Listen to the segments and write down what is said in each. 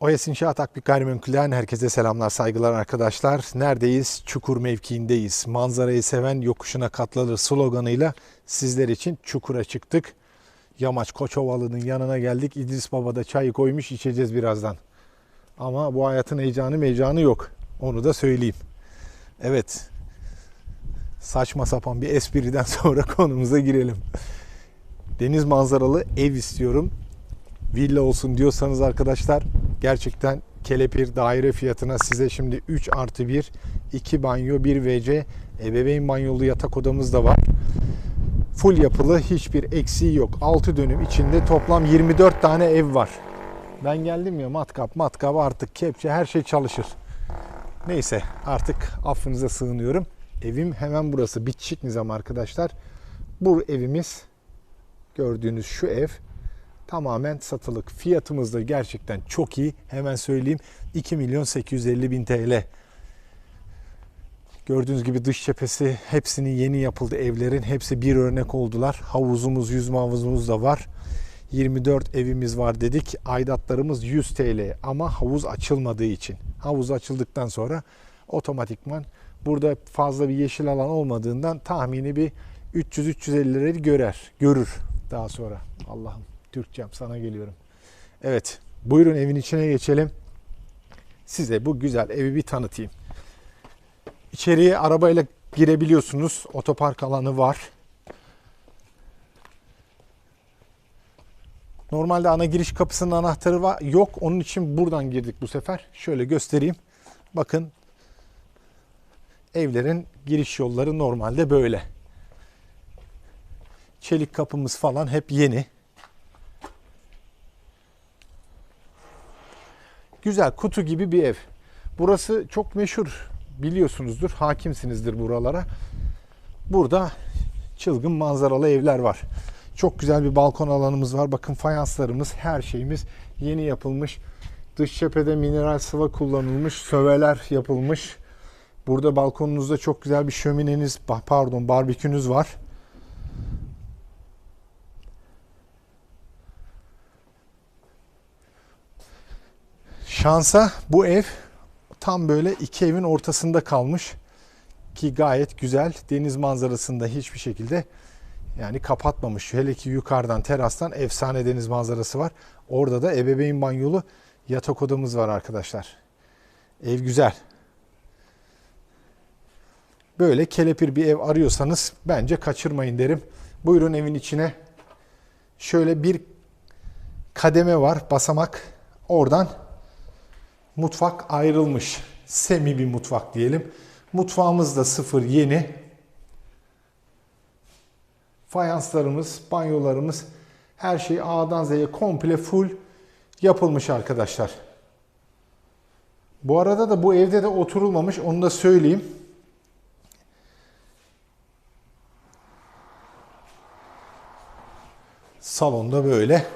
Oyas İnşaat Akbik Gayrimenkul'den herkese selamlar, saygılar arkadaşlar. Neredeyiz? Çukur mevkiindeyiz. Manzarayı seven yokuşuna katlanır sloganıyla sizler için Çukur'a çıktık. Yamaç Koçovalı'nın yanına geldik. İdris Baba da çayı koymuş, içeceğiz birazdan. Ama bu hayatın heyecanı meycanı yok. Onu da söyleyeyim. Evet. Saçma sapan bir espriden sonra konumuza girelim. Deniz manzaralı ev istiyorum villa olsun diyorsanız arkadaşlar gerçekten kelepir daire fiyatına size şimdi 3 artı 1 2 banyo 1 WC ebeveyn banyolu yatak odamız da var. Full yapılı hiçbir eksiği yok. 6 dönüm içinde toplam 24 tane ev var. Ben geldim ya matkap matkap artık kepçe her şey çalışır. Neyse artık affınıza sığınıyorum. Evim hemen burası bitişik nizam arkadaşlar. Bu evimiz gördüğünüz şu ev tamamen satılık. Fiyatımız da gerçekten çok iyi. Hemen söyleyeyim 2 milyon 850 bin TL. Gördüğünüz gibi dış cephesi hepsinin yeni yapıldı evlerin. Hepsi bir örnek oldular. Havuzumuz, yüzme havuzumuz da var. 24 evimiz var dedik. Aidatlarımız 100 TL ama havuz açılmadığı için. Havuz açıldıktan sonra otomatikman burada fazla bir yeşil alan olmadığından tahmini bir 300-350 lirayı görer, görür daha sonra. Allah'ım Türkçem sana geliyorum. Evet buyurun evin içine geçelim. Size bu güzel evi bir tanıtayım. İçeriye arabayla girebiliyorsunuz. Otopark alanı var. Normalde ana giriş kapısının anahtarı var. Yok. Onun için buradan girdik bu sefer. Şöyle göstereyim. Bakın evlerin giriş yolları normalde böyle. Çelik kapımız falan hep yeni. Güzel kutu gibi bir ev. Burası çok meşhur biliyorsunuzdur, hakimsinizdir buralara. Burada çılgın manzaralı evler var. Çok güzel bir balkon alanımız var. Bakın fayanslarımız, her şeyimiz yeni yapılmış. Dış cephede mineral sıva kullanılmış, söveler yapılmış. Burada balkonunuzda çok güzel bir şömineniz, pardon barbekünüz var. Şansa bu ev tam böyle iki evin ortasında kalmış ki gayet güzel deniz manzarasında hiçbir şekilde yani kapatmamış. Hele ki yukarıdan terastan efsane deniz manzarası var. Orada da ebeveyn banyolu yatak odamız var arkadaşlar. Ev güzel. Böyle kelepir bir ev arıyorsanız bence kaçırmayın derim. Buyurun evin içine. Şöyle bir kademe var, basamak. Oradan mutfak ayrılmış. Semi bir mutfak diyelim. Mutfağımız da sıfır yeni. Fayanslarımız, banyolarımız her şey A'dan Z'ye komple full yapılmış arkadaşlar. Bu arada da bu evde de oturulmamış onu da söyleyeyim. Salonda böyle.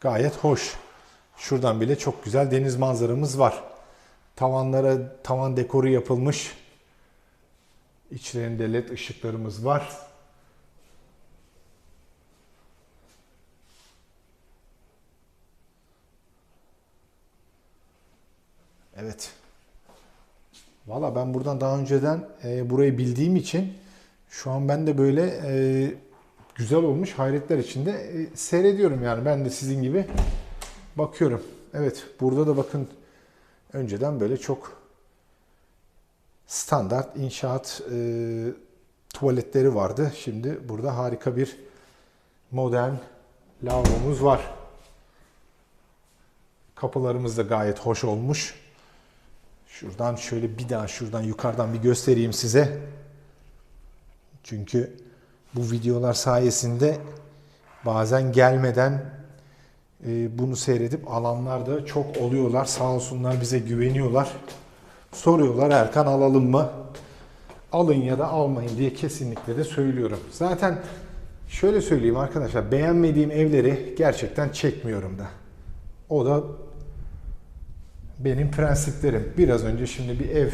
Gayet hoş. Şuradan bile çok güzel deniz manzaramız var. Tavanlara tavan dekoru yapılmış. İçlerinde led ışıklarımız var. Evet. Valla ben buradan daha önceden e, burayı bildiğim için şu an ben de böyle e, güzel olmuş hayretler içinde e, seyrediyorum yani ben de sizin gibi bakıyorum. Evet burada da bakın önceden böyle çok standart inşaat e, tuvaletleri vardı. Şimdi burada harika bir modern lavabomuz var. Kapılarımız da gayet hoş olmuş. Şuradan şöyle bir daha şuradan yukarıdan bir göstereyim size. Çünkü bu videolar sayesinde bazen gelmeden bunu seyredip alanlar da çok oluyorlar. Sağ olsunlar bize güveniyorlar. Soruyorlar Erkan alalım mı? Alın ya da almayın diye kesinlikle de söylüyorum. Zaten şöyle söyleyeyim arkadaşlar beğenmediğim evleri gerçekten çekmiyorum da. O da benim prensiplerim. Biraz önce şimdi bir ev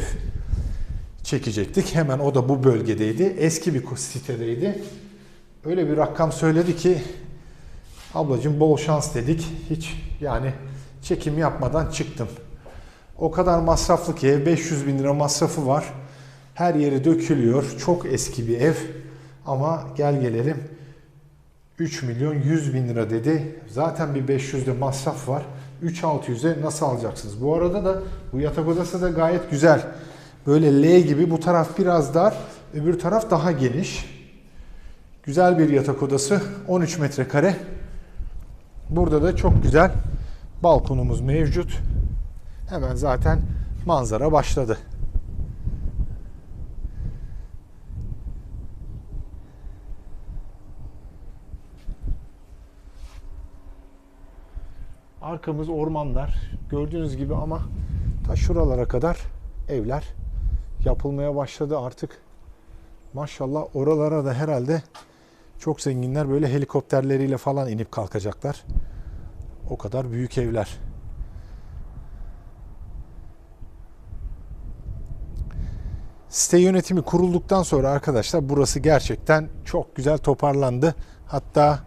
çekecektik. Hemen o da bu bölgedeydi. Eski bir sitedeydi. Öyle bir rakam söyledi ki ablacığım bol şans dedik. Hiç Yani çekim yapmadan çıktım. O kadar masraflı ki ev 500 bin lira masrafı var. Her yeri dökülüyor. Çok eski bir ev. Ama gel gelelim 3 milyon 100 bin lira dedi. Zaten bir 500'de masraf var. 3600'e nasıl alacaksınız? Bu arada da bu yatak odası da gayet güzel. Böyle L gibi bu taraf biraz dar, öbür taraf daha geniş. Güzel bir yatak odası. 13 metrekare. Burada da çok güzel balkonumuz mevcut. Hemen zaten manzara başladı. Arkamız ormanlar. Gördüğünüz gibi ama ta şuralara kadar evler yapılmaya başladı artık. Maşallah oralara da herhalde çok zenginler böyle helikopterleriyle falan inip kalkacaklar. O kadar büyük evler. Site yönetimi kurulduktan sonra arkadaşlar burası gerçekten çok güzel toparlandı. Hatta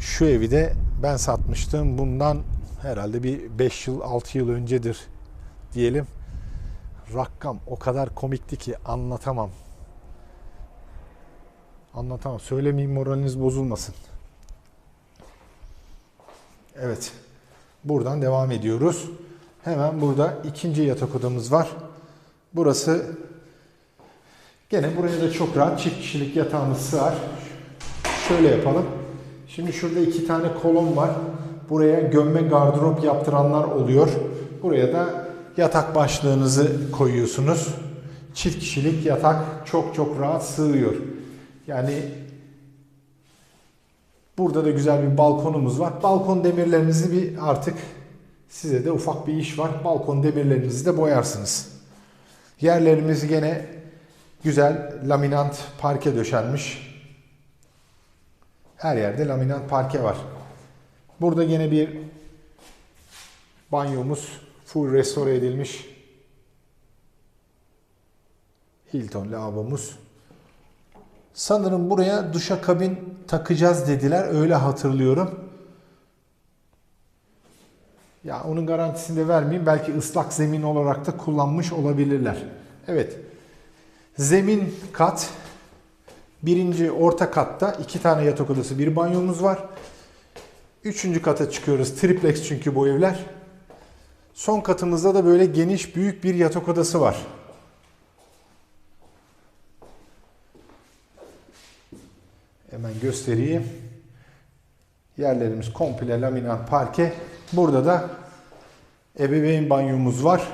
şu evi de ben satmıştım. Bundan herhalde bir 5 yıl 6 yıl öncedir diyelim. Rakam o kadar komikti ki anlatamam. Anlatamam. Söylemeyeyim moraliniz bozulmasın. Evet. Buradan devam ediyoruz. Hemen burada ikinci yatak odamız var. Burası gene buraya da çok rahat çift kişilik yatağımız sığar. Şöyle yapalım. Şimdi şurada iki tane kolon var. Buraya gömme gardırop yaptıranlar oluyor. Buraya da yatak başlığınızı koyuyorsunuz. Çift kişilik yatak çok çok rahat sığıyor. Yani burada da güzel bir balkonumuz var. Balkon demirlerinizi bir artık size de ufak bir iş var. Balkon demirlerinizi de boyarsınız. Yerlerimiz gene güzel laminant parke döşenmiş. Her yerde laminant parke var. Burada yine bir banyomuz full restore edilmiş. Hilton lavabomuz. Sanırım buraya duşa kabin takacağız dediler. Öyle hatırlıyorum. Ya onun garantisini de vermeyeyim. Belki ıslak zemin olarak da kullanmış olabilirler. Evet. Zemin kat. Birinci orta katta iki tane yatak odası, bir banyomuz var. Üçüncü kata çıkıyoruz. Triplex çünkü bu evler. Son katımızda da böyle geniş büyük bir yatak odası var. Hemen göstereyim. Yerlerimiz komple laminat parke. Burada da ebeveyn banyomuz var.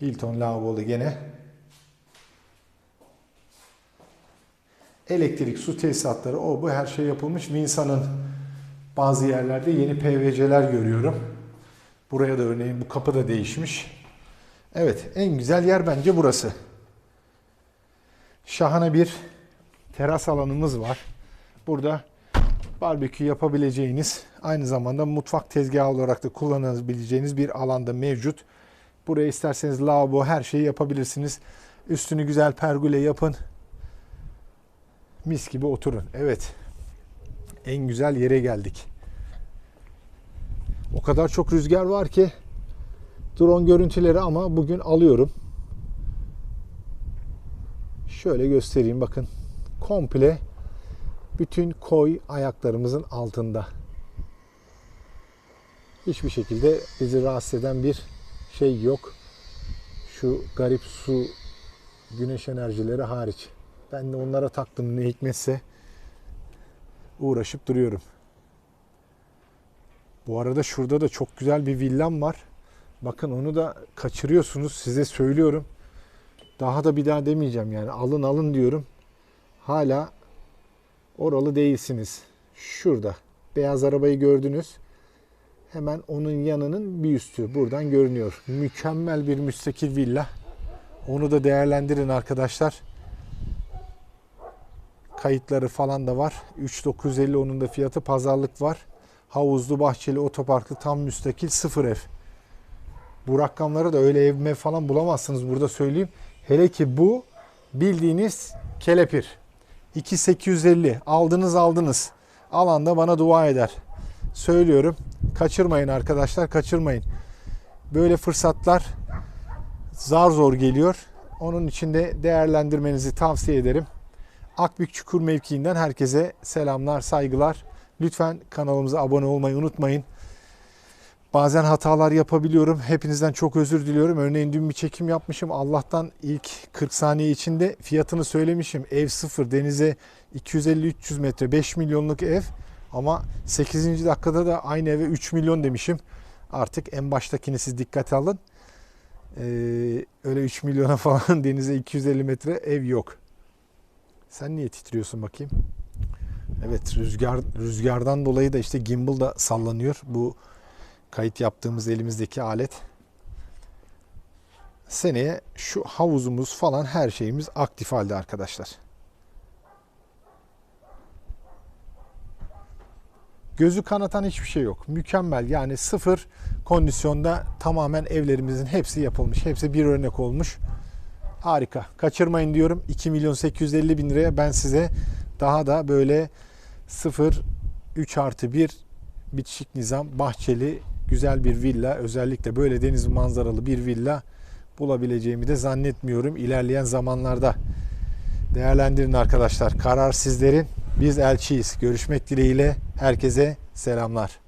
Hilton lavabolu gene. Elektrik, su tesisatları, o bu her şey yapılmış. Vinsa'nın bazı yerlerde yeni PVC'ler görüyorum. Buraya da örneğin bu kapı da değişmiş. Evet, en güzel yer bence burası. Şahane bir teras alanımız var. Burada barbekü yapabileceğiniz, aynı zamanda mutfak tezgahı olarak da kullanabileceğiniz bir alanda mevcut. Buraya isterseniz lavabo her şeyi yapabilirsiniz. Üstünü güzel pergüle yapın. Mis gibi oturun. Evet. En güzel yere geldik. O kadar çok rüzgar var ki drone görüntüleri ama bugün alıyorum. Şöyle göstereyim bakın. Komple bütün koy ayaklarımızın altında. Hiçbir şekilde bizi rahatsız eden bir şey yok. Şu garip su güneş enerjileri hariç. Ben de onlara taktım ne hikmetse uğraşıp duruyorum. Bu arada şurada da çok güzel bir villam var. Bakın onu da kaçırıyorsunuz. Size söylüyorum. Daha da bir daha demeyeceğim yani. Alın alın diyorum. Hala oralı değilsiniz. Şurada. Beyaz arabayı gördünüz. Hemen onun yanının bir üstü. Buradan görünüyor. Mükemmel bir müstakil villa. Onu da değerlendirin arkadaşlar. Kayıtları falan da var. 3950 onun da fiyatı pazarlık var. Havuzlu, bahçeli, otoparklı, tam müstakil, sıfır ev. Bu rakamları da öyle ev mev falan bulamazsınız burada söyleyeyim. Hele ki bu bildiğiniz kelepir. 2850 aldınız aldınız. Alan da bana dua eder. Söylüyorum. Kaçırmayın arkadaşlar kaçırmayın. Böyle fırsatlar zar zor geliyor. Onun için de değerlendirmenizi tavsiye ederim. Akbük Çukur mevkiinden herkese selamlar, saygılar. Lütfen kanalımıza abone olmayı unutmayın. Bazen hatalar yapabiliyorum. Hepinizden çok özür diliyorum. Örneğin dün bir çekim yapmışım. Allah'tan ilk 40 saniye içinde fiyatını söylemişim. Ev sıfır, denize 250-300 metre, 5 milyonluk ev. Ama 8. dakikada da aynı eve 3 milyon demişim. Artık en baştakini siz dikkate alın. Ee, öyle 3 milyona falan denize 250 metre ev yok. Sen niye titriyorsun bakayım? Evet rüzgar rüzgardan dolayı da işte gimbal da sallanıyor. Bu kayıt yaptığımız elimizdeki alet. Seneye şu havuzumuz falan her şeyimiz aktif halde arkadaşlar. Gözü kanatan hiçbir şey yok. Mükemmel yani sıfır kondisyonda tamamen evlerimizin hepsi yapılmış. Hepsi bir örnek olmuş. Harika. Kaçırmayın diyorum. 2 milyon 850 bin liraya ben size daha da böyle 0 3 artı 1 bitişik nizam bahçeli güzel bir villa özellikle böyle deniz manzaralı bir villa bulabileceğimi de zannetmiyorum ilerleyen zamanlarda. Değerlendirin arkadaşlar. Karar sizlerin. Biz elçiyiz. Görüşmek dileğiyle herkese selamlar.